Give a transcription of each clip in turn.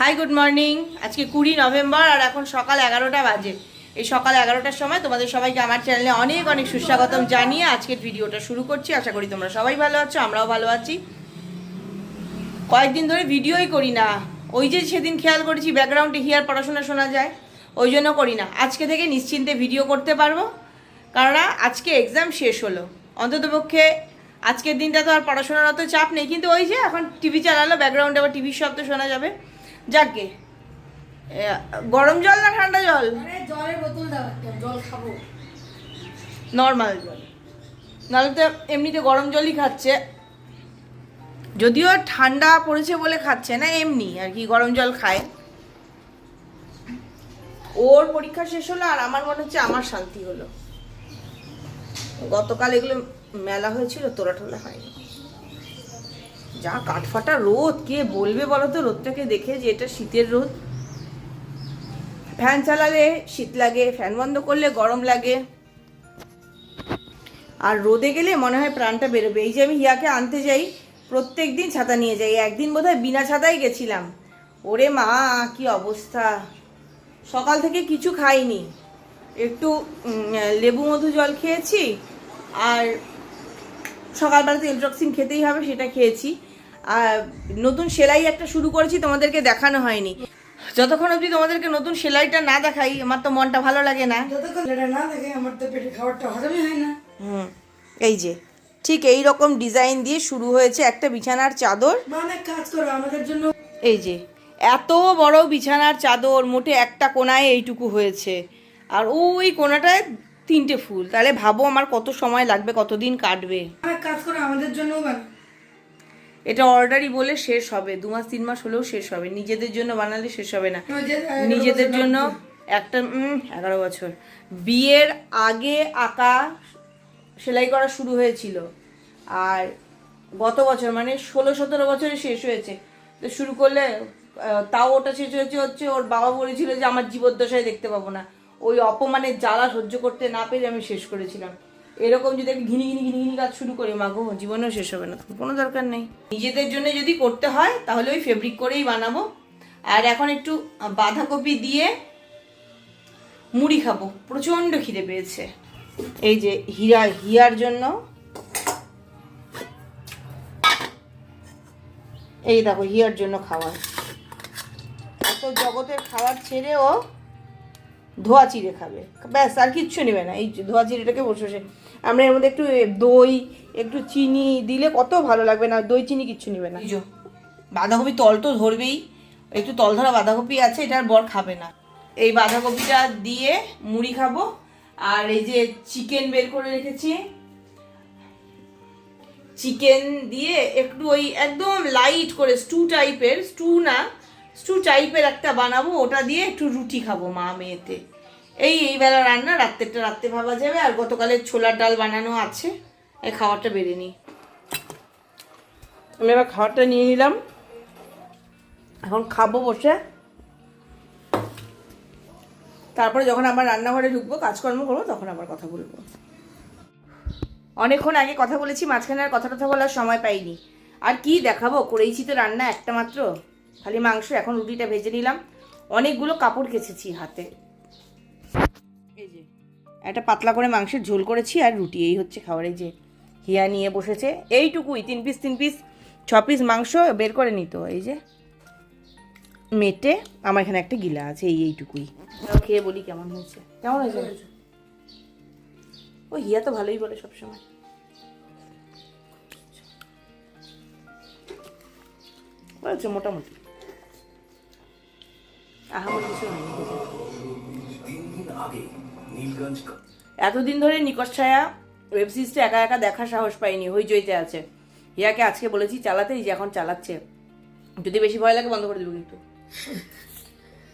Hi good morning আজকে কুড়ি November আর এখন সকাল এগারোটা বাজে। এই সকাল এগারোটার সময় তোমাদের সবাইকে আমার চ্যানেলে অনেক অনেক সুস্বাগতম জানিয়ে আজকের ভিডিওটা শুরু করছি। আশা করি তোমরা সবাই ভালো আছো, আমরাও ভালো আছি। কয়েকদিন ধরে ভিডিওই করি না। ওই যে সেদিন খেয়াল করেছি ব্যাকগ্রাউন্ডে হিয়ার পড়াশোনা শোনা যায়, ওই জন্য করি না। আজকে থেকে নিশ্চিন্তে ভিডিও করতে পারব কারণ আজকে এক্সাম শেষ হলো। অন্ততপক্ষে আজকের দিনটা তো আর পড়াশোনার অত চাপ নেই, কিন্তু ওই যে এখন টিভি চালালো ব্যাকগ্রাউন্ডে আবার টিভির শব্দ শোনা যাবে। যাকে? গরম জল না ঠান্ডা জল? আরে জলের বোতল দাও জল খাব। নর্মাল জল। নাহলে তো এমনিতে গরম জলই খাচ্ছে। যদিও ঠান্ডা পড়েছে বলে খাচ্ছে না এমনি আর কি গরম জল খায়। ওর পরীক্ষা শেষ হলো আর আমার মনে হচ্ছে আমার শান্তি হলো। গতকাল এগুলো মেলা হয়েছিল তোরা টোলা হয়নি। যা কাঠফাটা রোদ, কে বলবে বলো তো রোদটাকে দেখে যে এটা শীতের রোদ। ফ্যান চালালে শীত লাগে, ফ্যান বন্ধ করলে গরম লাগে। আর রোদে গেলে মনে হয় প্রাণটা বেরোবে। এই যে আমি হিয়াকে আনতে যাই, প্রত্যেক দিন ছাতা নিয়ে যাই। একদিন বোধহয় বিনা ছাতাই গেছিলাম। ওরে মা, কি অবস্থা। সকাল থেকে কিছু খাইনি। একটু লেবু মধু জল খেয়েছি। আর সকালবেলা তো এলট্রক্সিন খেতেই হবে, সেটা খেয়েছি। নতুন সেলাই একটা শুরু করেছি তোমাদেরকে দেখানো হয়নি। যতক্ষণ অবধি তোমাদেরকে নতুন সেলাইটা না দেখাই আমার তো মনটা ভালো লাগে না। যতক্ষণ এটা না দেখে আমার তো পেটে খাবারটা হজমই হয় না। হুম এই যে ঠিক এই রকম ডিজাইন দিয়ে শুরু হয়েছে একটা বিছানার চাদর। কাজ করো আমাদের জন্য। এই যে এত বড় বিছানার চাদর মোটে একটা কোনায় এইটুকু হয়েছে। আর ওই কোনাটায় তিনটে ফুল। তাহলে ভাবো আমার কত সময় লাগবে কতদিন কাটবে। কাজ করো আমাদের জন্যও বানা এটা অর্ডারই বলে শেষ হবে। দু মাস তিন মাস হলেও শেষ হবে। নিজেদের জন্য বানালে শেষ হবে না। নিজেদের জন্য একটা এগারো বছর। বিয়ের আগে আঁকা সেলাই করা শুরু হয়েছিল। আর গত বছর মানে ষোলো সতেরো বছরে শেষ হয়েছে। তো শুরু করলে তাও ওটা শেষ হয়েছে হচ্ছে ওর বাবা বলেছিল যে আমার জীবদ্দশায় দেখতে পাবো না। ওই অপমানের জ্বালা সহ্য করতে না পেরে আমি শেষ করেছিলাম। এরকম যদি আমি ঘিনি ঘিনি ঘিনি ঘিনি কাজ শুরু করি মাগো জীবনেও শেষ হবে না, কোনো দরকার নেই। নিজেদের জন্য যদি করতে হয়, তাহলে ওই ফেব্রিক করেই বানাবো। আর এখন একটু বাঁধাকপি দিয়ে মুড়ি খাব, প্রচণ্ড খিদে পেয়েছে। এই যে হীরা হিয়ার জন্য। এই দেখো হিয়ার জন্য খাওয়ার এত জগতের খাবার ছেড়ে ও ধোয়া চিড়ে খাবে। ব্যাস, আর কিচ্ছু নেবে না। এই ধোয়া চিড়েটাকে বসে বসে আমরা এর মধ্যে একটু দই, একটু চিনি দিলে কত ভালো লাগবে না? দই, চিনি কিচ্ছু নেবে না। বাঁধাকপি তল তো ধরবেই। একটু তল ধরা বাঁধাকপি আছে এটা আর বর খাবে না। এই বাঁধাকপিটা দিয়ে মুড়ি খাব। আর এই যে চিকেন বের করে রেখেছি। চিকেন দিয়ে একটু ওই একদম লাইট করে স্টু টাইপের স্টু না স্টু টাইপের একটা বানাবো, ওটা দিয়ে একটু রুটি খাব মা মেয়েতে। এই এই বেলা রান্না রাত্রেরটা রাত্রে ভাবা যাবে আর গতকালের ছোলার ডাল বানানো আছে এই খাবারটা বেড়ে নিই। আমি এবার খাবারটা নিয়ে নিলাম। এখন খাব বসে। তারপরে যখন আবার রান্নাঘরে ঢুকবো কাজকর্ম করব তখন আবার কথা বলব। অনেকক্ষণ আগে কথা বলেছি মাঝখানে আর কথা টথা বলার সময় পাইনি। আর কি দেখাবো করেইছি তো রান্না একটা মাত্র। খালি মাংস এখন রুটিটা ভেজে নিলাম। অনেকগুলো কাপড় কেচেছি হাতে। একটা পাতলা করে মাংসের ঝোল করেছি আর রুটি। এই হচ্ছে খাবার এই যে হিয়া নিয়ে বসেছে। এইটুকুই তিন পিস তিন পিস ছ পিস মাংস বের করে নিত এই যে মেটে আমার এখানে একটা গিলা আছে এই এইটুকুই। তাও খেয়ে বলি কেমন হয়েছে। কেমন হয়েছে? ও হিয়া তো ভালোই বলে সবসময়। হয়েছে মোটামুটি। আহামরি কিছু খেতে। এতদিন ধরে নিকট ছায়া ওয়েব সিরিজটা একা একা দেখার সাহস পাইনি হইচইতে আছে। হিয়াকে আজকে বলেছি চালাতে যে এখন চালাচ্ছে। যদি বেশি ভয় লাগে বন্ধ করে দেবো কিন্তু।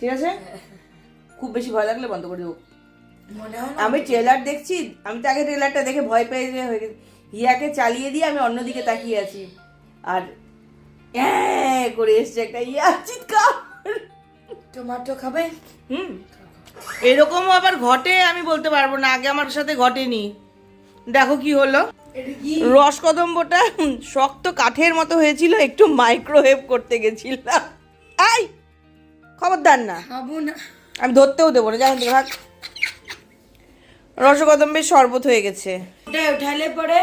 ঠিক আছে? খুব বেশি ভয় লাগলে বন্ধ করে দেবো। আমি ট্রেলার দেখছি আমি তো আগে ট্রেলারটা দেখে ভয় পেয়ে যে হয়ে গেছে। হিয়াকে চালিয়ে দিয়ে আমি অন্যদিকে তাকিয়ে আছি। আর হ্যাঁ করে এসছে একটা ইয়া চিৎকার! টমেটো খাবে? হুম। এরকমও আবার ঘটে আমি বলতে পারব না আগে আমার সাথে ঘটেনি। দেখো কি হলো। এটা রসকদম্বটা শক্ত কাঠের মতো হয়েছিল একটু মাইক্রোওয়েভ করতে গেছিলাম। আই! খবরদার না। আমি ধরতেও দেবো না জানেন ভাগ। রসগদম্বের শরবত হয়ে গেছে। ওটাই উঠালে পরে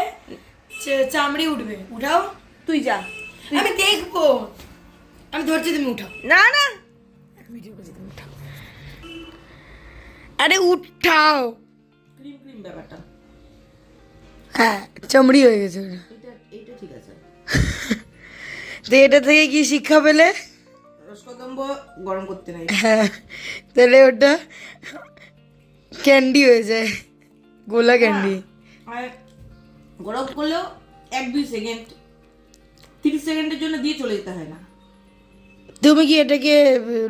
চামড়ি উঠবে। উঠাও। তুই যা। আমি দেখব। আমি ধরছি তুমি উঠাও। না না। ভিডিও করছি আরে উঠাও। ক্রিম ক্রিম ব্যাপারটা। হ্যাঁ চামড়ি হয়ে গেছে এটা এইটা ঠিক আছে। তো এটা থেকে কি শিক্ষা পেলে? রসকদম্ব গরম করতে নাই। হ্যাঁ তাহলে ওটা ক্যান্ডি হয়ে যায়। গোলা ক্যান্ডি। গরম করলেও এক দুই সেকেন্ড তিরিশ সেকেন্ডের জন্য দিয়ে চলে যেতে হয় না। তুমি কি এটাকে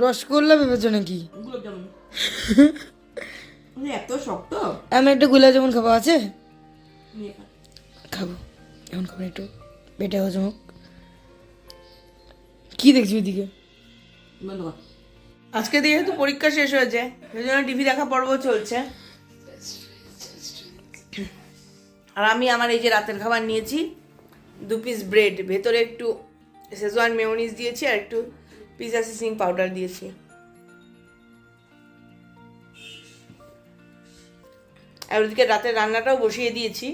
রসগোল্লা ভেবেছো নাকি? এত শক্ত? আমি একটা গোলাপ যেমন খাব আছে? খাব। এখন খাব একটু। পেটে হজমক কি দেখছি কর। আজকে দিয়ে যেহেতু পরীক্ষা শেষ হয়েছে। সেই জন্য টিভি দেখা পর্ব চলছে। আর আমি আমার এই যে রাতের খাবার নিয়েছি দু পিস ব্রেড ভেতরে একটু শেজওয়ান মেয়োনিজ দিয়েছি আর একটু পিজা সিসিং পাউডার দিয়েছি। আর ওদিকে রাতের রান্নাটাও বসিয়ে দিয়েছি।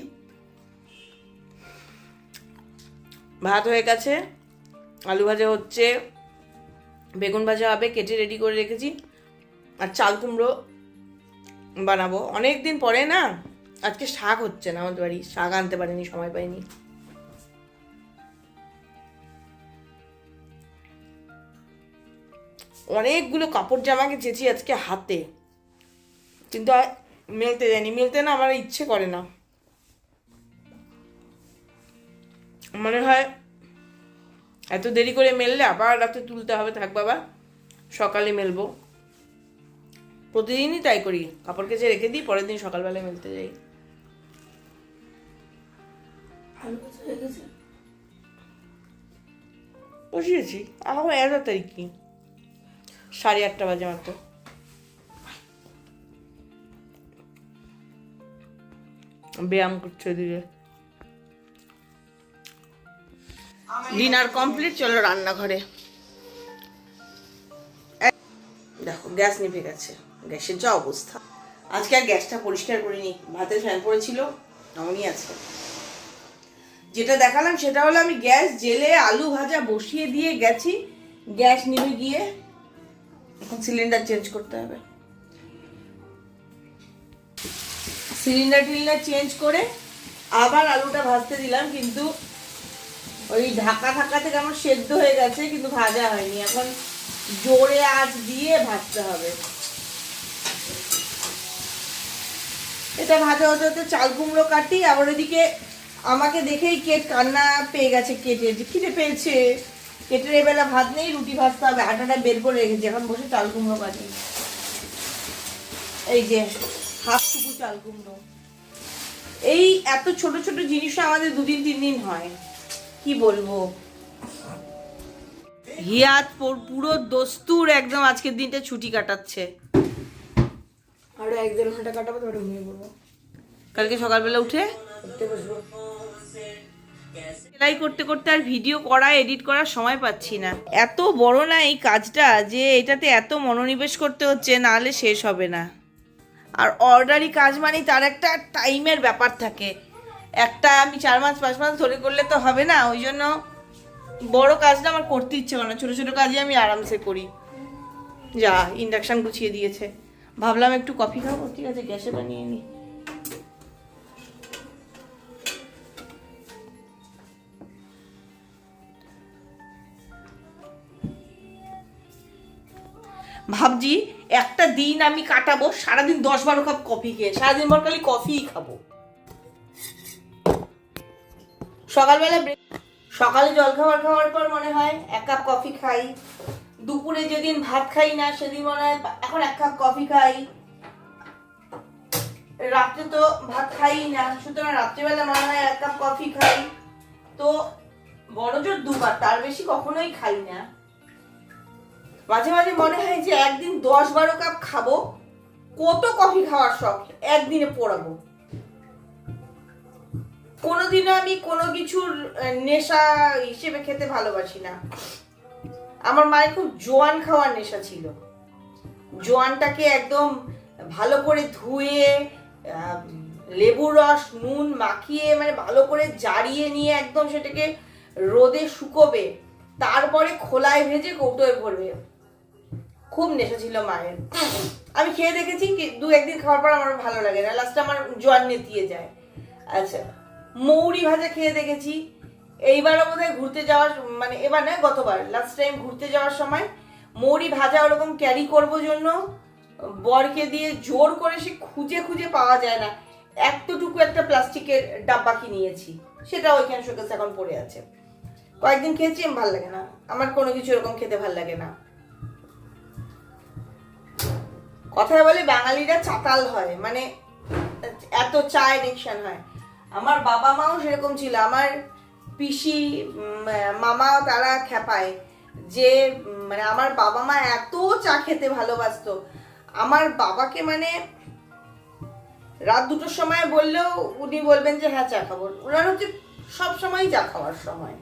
ভাত হয়ে গেছে, আলু ভাজা হচ্ছে, বেগুন ভাজা হবে, কেটে রেডি করে রেখেছি, আর চাল কুমড়ো বানাবো। অনেক দিন পরে না, আজকে শাক হচ্ছে না আমাদের বাড়ি, শাক আনতে পারিনি, সময় পাইনি। অনেকগুলো কাপড় জামা কেচেছি আজকে হাতে, কিন্তু মেলতে যায়নি মেলতে না আমার ইচ্ছে করে না। মনে হয় এত দেরি করে মেললে আবার রাতে তুলতে হবে। থাক বাবা সকালে মেলবো। প্রতিদিনই তাই করি। কাপড় কেচে রেখে দিই পরের দিন সকালবেলায় মেলতে যাই। বসিয়েছি। এখন এগারো তারিখ কি? সাড়ে আটটা বাজে মাত্র। ব্যায়াম করছে দিকে ডিনার কমপ্লিট চলো রান্নাঘরে। দেখো, গ্যাস নিভে গেছে। গ্যাসের যা অবস্থা। আজকে আর গ্যাসটা পরিষ্কার করিনি। ভাতের ফ্যান পড়েছিল, এমনই আছে। যেটা দেখালাম, সেটা হলো আমি গ্যাস জেলে আলু ভাজা বসিয়ে দিয়ে গেছি। গ্যাস নিভে গিয়ে এখন সিলিন্ডার চেঞ্জ করতে হবে। সিলিন্ডার টিলিন্ডার চেঞ্জ করে আবার আলুটা ভাজতে দিলাম, কিন্তু ওই ঢাকা ঢাকা থেকে আমার সেদ্ধ হয়ে গেছে, কিন্তু ভাজা হয়নি। এখন জোরে আঁচ দিয়ে ভাজতে হবে। এটা ভাজা হতে হতে চাল কুমড়ো কাটি, আবার ওদিকে আমাকে দেখেই কেট কান্না পেয়ে গেছে কেটে। যে খিদে পেয়েছে। কেটের এবেলা ভাত নেই, রুটি ভাজতে হবে। আটাটা বের করে রেখেছি, এখন বসে চাল কুমড়ো কাটি। এই যে চাল কুমড়ো। এই এত ছোট ছোট জিনিসও আমাদের দুদিন তিন দিন হয়। কি বলব? হিয়াত পুরো দস্তুর একদম আজকের দিনটা ছুটি কাটাচ্ছে। আরও এক দেড় ঘণ্টা কাটাবো তারপরে ঘুমিয়ে পড়ব। কালকে সকালবেলা উঠে? সেলাই করতে করতে আর ভিডিও করা এডিট করার সময় পাচ্ছি না। এত বড় না এই কাজটা যে এটাতে এত মনোনিবেশ করতে হচ্ছে নাহলে শেষ হবে না। আর অর্ডারি কাজ মানে তার একটা টাইমের ব্যাপার থাকে। একটা আমি চার মাস, পাঁচ মাস ধরে করলে তো হবে না, ওই জন্য বড় কাজটা আমার করতে ইচ্ছে করে না, ছোটো ছোটো কাজই আমি আরামসে করি। যা ইন্ডাকশান গুছিয়ে দিয়েছে। ভাবলাম একটু কফি খাব, ঠিক আছে, গ্যাসে বানিয়ে নিই। ভাবছি একটা দিন আমি কাটাবো, সারাদিন দশ বারো কাপ কফি খেয়ে, সারাদিন ভর খালি কফিই খাব। সকালবেলা সকালে জল খাবার খাওয়ার পর মনে হয় এক কাপ কফি খাই। দুপুরে যেদিন ভাত খাই না, সেদিন মনে হয় এখন এক কাপ কফি খাই। রাত্রে তো ভাত খাই না, সুতরাং রাত্রেবেলা মনে হয় এক কাপ কফি খাই। তো বড় জোর দুবার, তার বেশি কখনোই খাই না। মাঝে মাঝে মনে হয় যে একদিন দশ বারো কাপ খাব, কত কফি খাওয়ার শখ, একদিনে পড়াবো। কোনোদিনও আমি কোনো কিছুর নেশা হিসেবে খেতে ভালোবাসি না। আমার মায়ের খুব জোয়ান খাওয়ার নেশা ছিল। জোয়ানটাকে একদম ভালো করে ধুয়ে লেবুর রস, নুন মাখিয়ে মানে ভালো করে জারিয়ে নিয়ে একদম সেটাকে রোদে শুকোবে, তারপরে খোলায় ভেজে কৌটোয় ভরবে। খুব নেশা ছিল মায়ের। আমি খেয়ে দেখেছি কি দু একদিন খাওয়ার পর আমার ভালো লাগে না লাস্টে আমার জোয়ান নেতিয়ে যায়। আচ্ছা মৌরি ভাজা খেয়ে দেখেছি। এইবারও বোধহয় ঘুরতে যাওয়ার মানে এবার নয়, গতবার। লাস্ট টাইম ঘুরতে যাওয়ার সময় মৌরি ভাজা ওরকম ক্যারি করব জন্য, বরকে দিয়ে জোর করে সে খুঁজে খুঁজে পাওয়া যায় না। এতটুকু একটা প্লাস্টিকের ডাব্বা কি নিয়েছি সেটা ওইখানে শোকেস এখন পড়ে আছে। কয়েকদিন খেয়েছি আমি ভালো লাগে না। আমার কোনো কিছু এরকম খেতে ভালো লাগে না। কথায় বলে বাঙালিরা চাতাল হয়। মানে এত চা এডিকশন হয়। আমার বাবা মাও সেরকম ছিল। আমার পিসি উম, মামা তারা খেপায় যে মানে আমার বাবা মা এত চা খেতে ভালোবাসতো। আমার বাবাকে মানে রাত দুটোর সময় বললেও উনি বলবেন যে হ্যাঁ চা খাব। ওনার হচ্ছে সব সময় চা খাওয়ার সময়।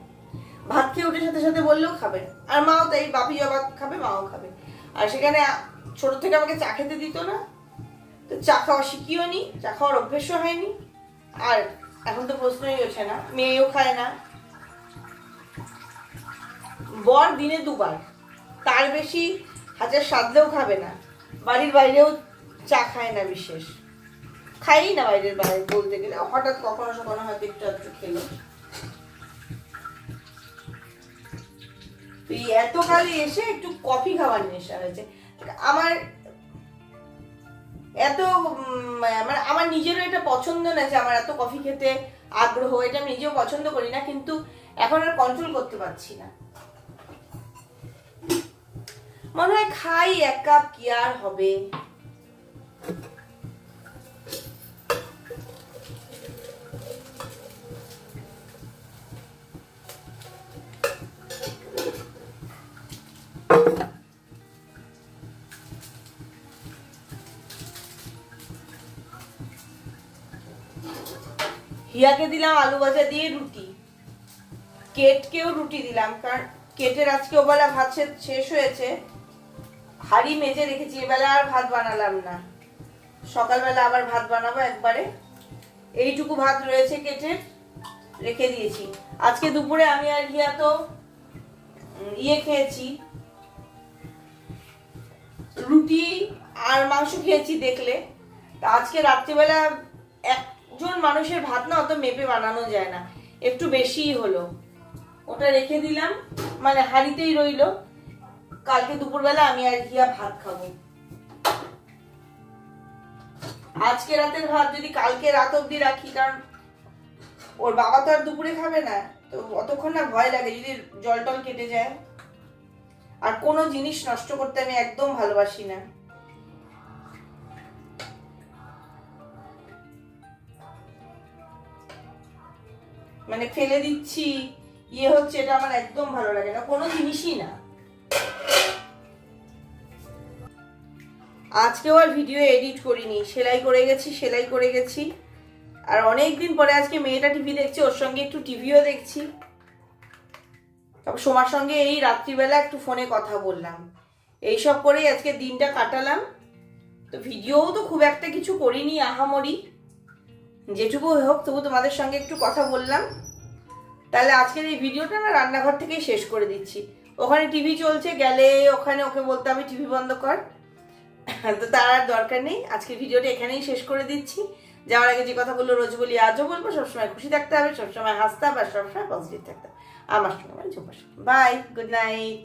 ভাত খেয়ে উঠে সাথে সাথে বললেও খাবে। আর মাও তাই বাপি জবা খাবে মাও খাবে। আর সেখানে ছোট থেকে আমাকে চা খেতে দিত না। তো চা খাওয়া শিখিও নি, চা খাওয়ার অভ্যেসও হয়নি। আর এখন তো প্রশ্নই ওঠে না, মেয়েও খায় না। বর দিনে দুবার, তার বেশি হাজার সাধলেও খাবে না। বাড়ির বাইরেও চা খায় না বিশেষ। খাই না বাইরের বাইরে বলতে গেলে, হঠাৎ কখনো সখনো হয়তো একটু একটু খেলো। তো এই এত কালে এসে একটু কফি খাওয়ার নেশা হয়েছে। আমার এত মানে আমার নিজেরও এটা পছন্দ না যে আমার এত কফি খেতে আগ্রহ, এটা আমি নিজেও পছন্দ করি না, কিন্তু এখন আর কন্ট্রোল করতে পারছি না। মনে হয় খাই এক কাপ কি আর হবে? হিয়াকে দিলাম আলু ভাজা দিয়ে রুটি। কেটকেও রুটি দিলাম, কারণ কেটের আজকে ওবেলা ভাত শেষ হয়েছে। হাড়ি মেজে রেখেছি, এবেলা আর ভাত বানালাম না। সকালবেলা আবার ভাত বানাবো একবারে। এইটুকু ভাত রয়েছে কেটের রেখে দিয়েছি। আজকে দুপুরে আমি আর হিয়া তো ইয়ে খেয়েছি। রুটি আর মাংস খেয়েছি দেখলে। আজকে রাত্রিবেলা একজন মানুষের ভাত না অত মেপে বানানো যায় না। একটু বেশিই হলো। ওটা রেখে দিলাম। মানে হাঁড়িতেই রইল। কালকে দুপুরবেলা আমি আর হিয়া ভাত খাব। আজকে রাতের ভাত যদি কালকে রাত অব্দি রাখি, কারণ ওর বাবা তো আর দুপুরে খাবে না, তো অতক্ষণ না ভয় লাগে যদি জল টল কেটে যায়। আর কোনো জিনিস নষ্ট করতে আমি একদম ভালোবাসি না। মানে ফেলে দিচ্ছি ইয়ে হচ্ছে, এটা আমার একদম ভালো লাগে না, কোনো জিনিসই না। আজকেও আর ভিডিও এডিট করিনি, সেলাই করে গেছি, সেলাই করে গেছি। আর অনেক দিন পরে আজকে মেয়েটা টিভি দেখছে, ওর সঙ্গে একটু টিভিও দেখছি। তারপর সোমার সঙ্গে এই রাত্রিবেলা একটু ফোনে কথা বললাম। এইসব করেই আজকে দিনটা কাটালাম। তো ভিডিওও তো খুব একটা কিছু করিনি, আহামরি। যেটুকু হোক, তবু তোমাদের সঙ্গে একটু কথা বললাম। তাহলে আজকের এই ভিডিওটা না রান্নাঘর থেকেই শেষ করে দিচ্ছি। ওখানে টিভি চলছে, গেলে ওখানে ওকে বলতে হবে টিভি বন্ধ কর। তো তার আর দরকার নেই, আজকের ভিডিওটা এখানেই শেষ করে দিচ্ছি। যাওয়ার আগে যে কথাগুলো রোজ বলি, আজও বলব, সবসময় খুশি থাকতে হবে, সবসময় হাসতে হবে, আর সবসময় পজিটিভ থাকতে হবে। আমার সঙ্গে বাই গুড নাইট